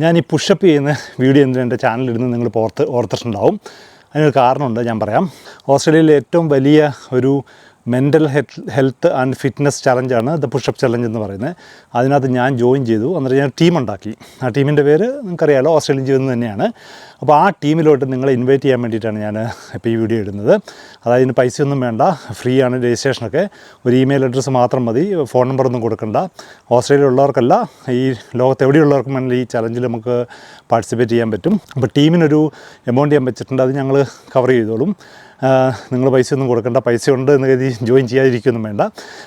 ഞാൻ ഈ പുഷപ്പ് ചെയ്യുന്ന വീഡിയോ എന്തിനും എന്റെ ചാനലിരുന്ന് നിങ്ങൾ ഓർത്ത് ഓർത്തിട്ടുണ്ടാവും. അതിനൊരു കാരണമുണ്ട് ഞാൻ പറയാം. ഓസ്ട്രേലിയയിലെ ഏറ്റവും വലിയ ഒരു മെന്റൽ ഹെൽത്ത് ആൻഡ് ഫിറ്റ്നസ് ചലഞ്ചാണ് ദ പുഷപ്പ് ചലഞ്ച് എന്ന് പറയുന്നത്. അതിനകത്ത് ഞാൻ ജോയിൻ ചെയ്തു. എന്നിട്ട് ഞാൻ ടീം ഉണ്ടാക്കി. ആ ടീമിന്റെ പേര് നിങ്ങൾക്കറിയാലോ ഓസ്ട്രേലിയൻ ജീവിതം തന്നെയാണ്. അപ്പോൾ ആ ടീമിലോട്ട് നിങ്ങളെ ഇൻവൈറ്റ് ചെയ്യാൻ വേണ്ടിയിട്ടാണ് ഞാൻ ഇപ്പോൾ ഈ വീഡിയോ ഇടുന്നത്. അതായത് ഇതിന് പൈസയൊന്നും വേണ്ട ഫ്രീ ആണ് രജിസ്ട്രേഷനൊക്കെ ഒരു ഇമെയിൽ അഡ്രസ്സ് മാത്രം മതി ഫോൺ നമ്പറൊന്നും കൊടുക്കണ്ട. ഓസ്ട്രേലിയ ഉള്ളവർക്കല്ല ഈ ലോകത്ത് എവിടെയുള്ളവർക്കും വേണമെങ്കിൽ ഈ ചലഞ്ചിൽ നമുക്ക് പാർട്ടിസിപ്പേറ്റ് ചെയ്യാൻ പറ്റും. അപ്പോൾ ടീമിനൊരു എമൗണ്ട് ഞാൻ വെച്ചിട്ടുണ്ട് അത് ഞങ്ങൾ കവർ ചെയ്തോളും. നിങ്ങൾ പൈസ ഒന്നും കൊടുക്കേണ്ട പൈസ ഉണ്ട് എന്ന് കരുതി ജോയിൻ ചെയ്യാതിരിക്കുകയൊന്നും വേണ്ട.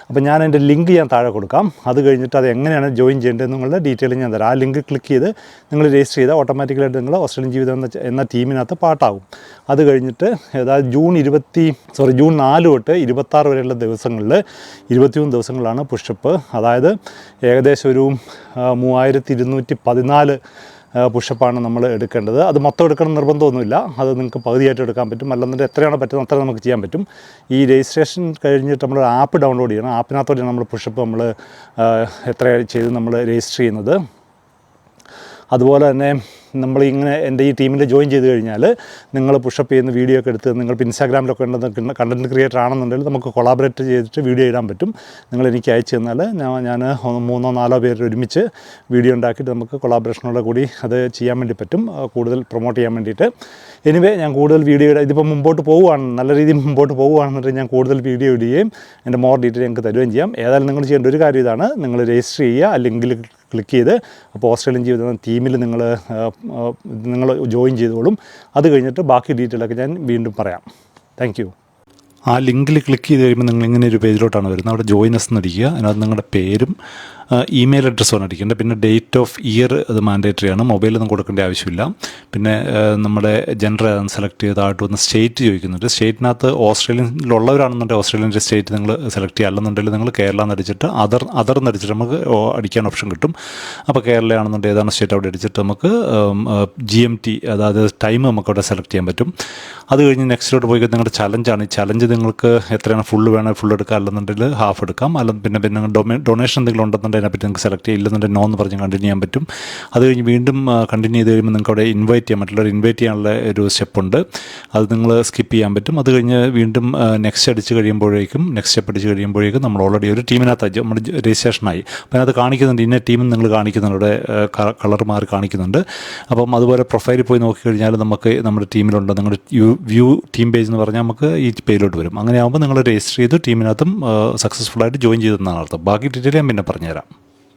അപ്പോൾ ഞാൻ എന്റെ ലിങ്ക് ഞാൻ താഴെ കൊടുക്കാം. അത് കഴിഞ്ഞിട്ട് അത് എങ്ങനെയാണ് ജോയിൻ ചെയ്യേണ്ടത് എന്നുള്ള ഡീറ്റെയിൽ ഞാൻ തരാം. ആ ലിങ്ക് ക്ലിക്ക് ചെയ്ത് നിങ്ങൾ രജിസ്റ്റർ ചെയ്താൽ ഓട്ടോമാറ്റിക്കലായിട്ട് നിങ്ങൾ ഓസ്ട്രേലിയൻ ജീവിതം എന്ന എന്ന ടീമിനകത്ത് പാട്ടാകും. അത് കഴിഞ്ഞിട്ട് അതായത് ജൂൺ ഇരുപത്തി സോറി ജൂൺ നാല് തൊട്ട് ഇരുപത്താറ് വരെയുള്ള ദിവസങ്ങളിൽ ഇരുപത്തിമൂന്ന് ദിവസങ്ങളാണ് പുഷപ്പ് അതായത് ഏകദേശം ഒരു മൂവായിരത്തി ഇരുന്നൂറ്റി പതിനാല് പുഷപ്പാണ് നമ്മൾ എടുക്കേണ്ടത്. അത് മൊത്തം എടുക്കണം നിർബന്ധമൊന്നുമില്ല. അത് നിങ്ങൾക്ക് പകുതിയായിട്ട് എടുക്കാൻ പറ്റും. അല്ലെന്നുണ്ടെങ്കിൽ എത്രയാണോ പറ്റുന്നത് അത്ര നമുക്ക് ചെയ്യാൻ പറ്റും. ഈ രജിസ്ട്രേഷൻ കഴിഞ്ഞിട്ട് നമ്മൾ ആപ്പ് ഡൗൺലോഡ് ചെയ്യണം. ആപ്പിനകത്തോടെയാണ് നമ്മൾ പുഷപ്പ് നമ്മൾ എത്ര ചെയ്ത് നമ്മൾ രജിസ്റ്റർ ചെയ്യുന്നത്. അതുപോലെ തന്നെ നമ്മൾ ഇങ്ങനെ എന്റെ ഈ ടീമിൽ ജോയിൻ ചെയ്ത് കഴിഞ്ഞാൽ നിങ്ങൾ പുഷപ്പ് ചെയ്യുന്ന വീഡിയോ ഒക്കെ എടുത്ത് നിങ്ങൾ ഇൻസ്റ്റാഗ്രാമിലൊക്കെ ഉണ്ടെന്ന് കണ്ടന്റ് ക്രിയേറ്റർ ആണെന്നുണ്ടെങ്കിൽ നമുക്ക് കൊളാബറേറ്റ് ചെയ്തിട്ട് വീഡിയോ ഇടാൻ പറ്റും. നിങ്ങൾ എനിക്ക് അയച്ചു തന്നാൽ ഞാൻ ഞാൻ മൂന്നോ നാലോ പേര് ഒരുമിച്ച് വീഡിയോ ഉണ്ടാക്കിയിട്ട് നമുക്ക് കൊളാബറേഷനോടെ കൂടി അത് ചെയ്യാൻ വേണ്ടി പറ്റും. കൂടുതൽ പ്രൊമോട്ട് ചെയ്യാൻ വേണ്ടിയിട്ട്. എനിവേ ഞാൻ കൂടുതൽ വീഡിയോ ഇടാം ഇതിപ്പോൾ മുമ്പോട്ട് പോവുകയാണ്. നല്ല രീതിയിൽ മുമ്പോട്ട് പോവുകയാണെന്നുണ്ടെങ്കിൽ ഞാൻ കൂടുതൽ വീഡിയോ ഇടുകയും എന്റെ മോർ ഡീറ്റെയിൽ ഞങ്ങൾക്ക് തരുകയും ചെയ്യാം. ഏതായാലും നിങ്ങൾ ചെയ്യേണ്ട ഒരു കാര്യം ഇതാണ്. നിങ്ങൾ രജിസ്റ്റർ ചെയ്യുക ആ ലിങ്കിൽ ക്ലിക്ക് ചെയ്ത് അപ്പോൾ ഓസ്ട്രേലിയൻ ജീവിതം ടീമിൽ നിങ്ങൾ നിങ്ങൾ ജോയിൻ ചെയ്തോളും. അത് കഴിഞ്ഞിട്ട് ബാക്കി ഡീറ്റെയിലൊക്കെ ഞാൻ വീണ്ടും പറയാം. താങ്ക് ആ ലിങ്കിൽ ക്ലിക്ക് ചെയ്ത് കഴിയുമ്പോൾ നിങ്ങൾ ഇങ്ങനെ ഒരു പേജിലോട്ടാണ് വരുന്നത്? അവിടെ ജോയിനസ് എന്നടിക്കുക അതിനകത്ത് നിങ്ങളുടെ പേരും ഇമെയിൽ അഡ്രസ്സ് അടിക്കേണ്ടത് പിന്നെ ഡേറ്റ് ഓഫ് ഇയർ അത് മാൻഡേറ്ററി ആണ്. മൊബൈലൊന്നും കൊടുക്കേണ്ട ആവശ്യമില്ല. പിന്നെ നമ്മുടെ ജെൻഡർ ഏതാണ് സെലക്ട് ചെയ്തതായിട്ട് വന്ന് സ്റ്റേറ്റ് ചോദിക്കുന്നുണ്ട്. സ്റ്റേറ്റിനകത്ത് ഓസ്ട്രേലിയയിലുള്ളവരാണെന്നുണ്ടെങ്കിൽ ഓസ്ട്രേലിയന്റെ സ്റ്റേറ്റ് നിങ്ങൾ സെലക്ട് ചെയ്യുക. അല്ലെന്നുണ്ടെങ്കിൽ നിങ്ങൾ കേരള എന്ന് എന്നടിച്ചിട്ട് അതർ അതർ എന്നടിച്ചിട്ട് നമുക്ക് അടിക്കാൻ ഓപ്ഷൻ കിട്ടും. അപ്പോൾ കേരളയാണെന്നുണ്ടെങ്കിൽ ഏതാണ് സ്റ്റേറ്റ് അവിടെ അടിച്ചിട്ട് നമുക്ക് ജി എം ടി അതായത് ടൈം നമുക്ക് അവിടെ സെലക്ട് ചെയ്യാൻ പറ്റും. അത് കഴിഞ്ഞ് നെക്സ്റ്റിലോട്ട് പോയി നിങ്ങളുടെ ചലഞ്ചാണ് ഈ ചലഞ്ച് നിങ്ങൾക്ക് എത്രയാണ്? ഫുള്ള് വേണം ഫുൾ എടുക്കാം. അല്ലെന്നുണ്ടെങ്കിൽ ഹാഫ് എടുക്കാം. അല്ല പിന്നെ പിന്നെ ഡൊമേ ഡൊണേഷൻ എന്തെങ്കിലും ഉണ്ടെന്നുണ്ടെങ്കിൽ അതിനെപ്പറ്റി നിങ്ങൾക്ക് സെലക്ട് ചെയ്യാം ഇല്ലെന്നുണ്ടെങ്കിൽ നോ എന്ന് പറഞ്ഞ് കണ്ടിന്യൂ ചെയ്യാൻ പറ്റും. അത് കഴിഞ്ഞ് വീണ്ടും കണ്ടിന്യൂ ചെയ്ത് കഴിയുമ്പോൾ നിങ്ങൾക്ക് അവിടെ ഇൻവൈറ്റ് ചെയ്യാൻ മറ്റുള്ളവർ ഇൻവൈറ്റ് ചെയ്യാനുള്ള ഒരു സ്റ്റെപ്പ് ഉണ്ട്. അത് നിങ്ങൾ സ്കിപ്പ് ചെയ്യാൻ പറ്റും. അത് കഴിഞ്ഞ് വീണ്ടും നെക്സ്റ്റ് അടിച്ച് കഴിയുമ്പോഴേക്കും നെക്സ്റ്റ് സ്റ്റെപ്പ് അടിച്ച് കഴിയുമ്പോഴേക്കും നമ്മൾ ഓൾറെഡി ഒരു ടീമിനകത്ത് നമ്മുടെ രജിസ്ട്രേഷനായി അപ്പോൾ അതിനകത്ത് കാണിക്കുന്നുണ്ട്. ഇന്ന ടീം നിങ്ങൾ കാണിക്കുന്നുണ്ട്. ഇവിടെ കളർ മാറി കാണിക്കുന്നുണ്ട്. അപ്പം അതുപോലെ പ്രൊഫൈലിൽ പോയി നോക്കിക്കഴിഞ്ഞാൽ നമുക്ക് നമ്മുടെ ടീമിലുണ്ട് നിങ്ങളുടെ വ്യൂ ടീം പേജ് എന്ന് പറഞ്ഞാൽ നമുക്ക് ഈ പേജിലോട്ട് വരും. അങ്ങനെ ആകുമ്പോൾ നിങ്ങൾ രജിസ്റ്റർ ചെയ്ത് ടീമിനകത്തും സക്സസ്ഫുൾ ആയിട്ട് ജോയിൻ ചെയ്തെന്നാണ് അർത്ഥം. ബാക്കി ഡീറ്റെയിൽ ഞാൻ പിന്നെ പറഞ്ഞുതരാം.